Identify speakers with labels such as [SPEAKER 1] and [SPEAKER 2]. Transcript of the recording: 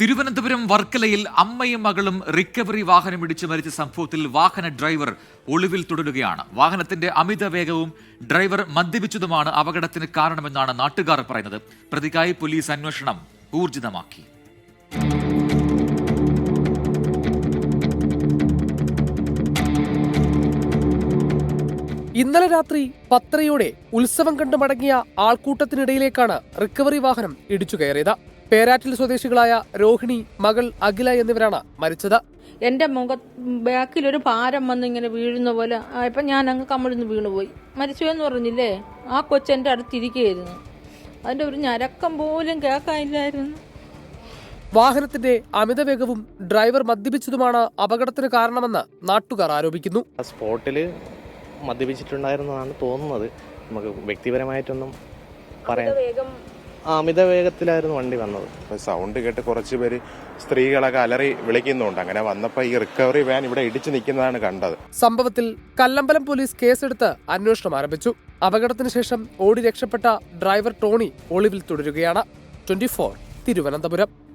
[SPEAKER 1] തിരുവനന്തപുരം വർക്കലയിൽ അമ്മയും മകളും റിക്കവറി വാഹനം ഇടിച്ച് മരിച്ച സംഭവത്തിൽ വാഹന ഡ്രൈവർ ഒളിവിൽ തുടരുകയാണ്. വാഹനത്തിന്റെ അമിത വേഗവും ഡ്രൈവർ മദ്യപിച്ചതുമാണ് അപകടത്തിന് കാരണമെന്നാണ് നാട്ടുകാർ പറയുന്നത്. പ്രതിക്കായി പോലീസ് അന്വേഷണം ഊർജിതമാക്കി.
[SPEAKER 2] ഇന്നലെ രാത്രി പത്തരയോടെ ഉത്സവം കണ്ടു മടങ്ങിയ ആൾക്കൂട്ടത്തിനിടയിലേക്കാണ് റിക്കവറി വാഹനം ഇടിച്ചു കയറിയത്. പേരാറ്റിൽ സ്വദേശികളായ രോഹിണി മകൾ അഖില എന്നിവരാണ് മരിച്ചത്.
[SPEAKER 3] എന്റെ മുഖ ബാക്കിൽ ഒരു ഭാരം വന്ന് ഇങ്ങനെ വീഴുന്ന പോലെ ആയപ്പോൾ ഞാൻ അങ്ങ് കമിഴ്ന്ന് വീണുപോയി. മരിച്ചു എന്ന് പറഞ്ഞില്ലേ? ആ കൊച്ചെന്റെ അടുത്തിരിക്കുകയായിരുന്നു. അതിന്റെ ഒരു ഞരക്കം പോലും കേൾക്കാനില്ലായിരുന്നു.
[SPEAKER 2] വാഹനത്തിന്റെ അമിത വേഗവും ഡ്രൈവർ മദ്യപിച്ചതുമാണ് അപകടത്തിന് കാരണമെന്ന് നാട്ടുകാർ ആരോപിക്കുന്നു.
[SPEAKER 4] ആ സ്പോട്ടിൽ മദ്യപിച്ചിട്ടുണ്ടായിരുന്നതാണ് തോന്നുന്നത്. നമുക്ക് വ്യക്തിപരമായിട്ടൊന്നും പറയാൻ ആ, അമിത വേഗത്തിലായിരുന്നു വണ്ടി വന്നത്.
[SPEAKER 5] അപ്പോൾ സൗണ്ട് കേട്ട് കുറച്ച് പേര് സ്ത്രീകളൊക്കെ അലറി വിളിക്കുന്നുണ്ട്. അങ്ങനെ വന്നപ്പോൾ ഈ റിക്കവറി വാൻ ഇവിടെ ഇടിച്ചു നിൽക്കുന്നതാണ് കണ്ടത്.
[SPEAKER 2] സംഭവത്തിൽ കല്ലമ്പലം പോലീസ് കേസെടുത്ത് അന്വേഷണം ആരംഭിച്ചു. അപകടത്തിന് ശേഷം ഓടി രക്ഷപ്പെട്ട ഡ്രൈവർ ടോണി ഒളിവിൽ തുടരുകയാണ്. ട്വന്റി തിരുവനന്തപുരം.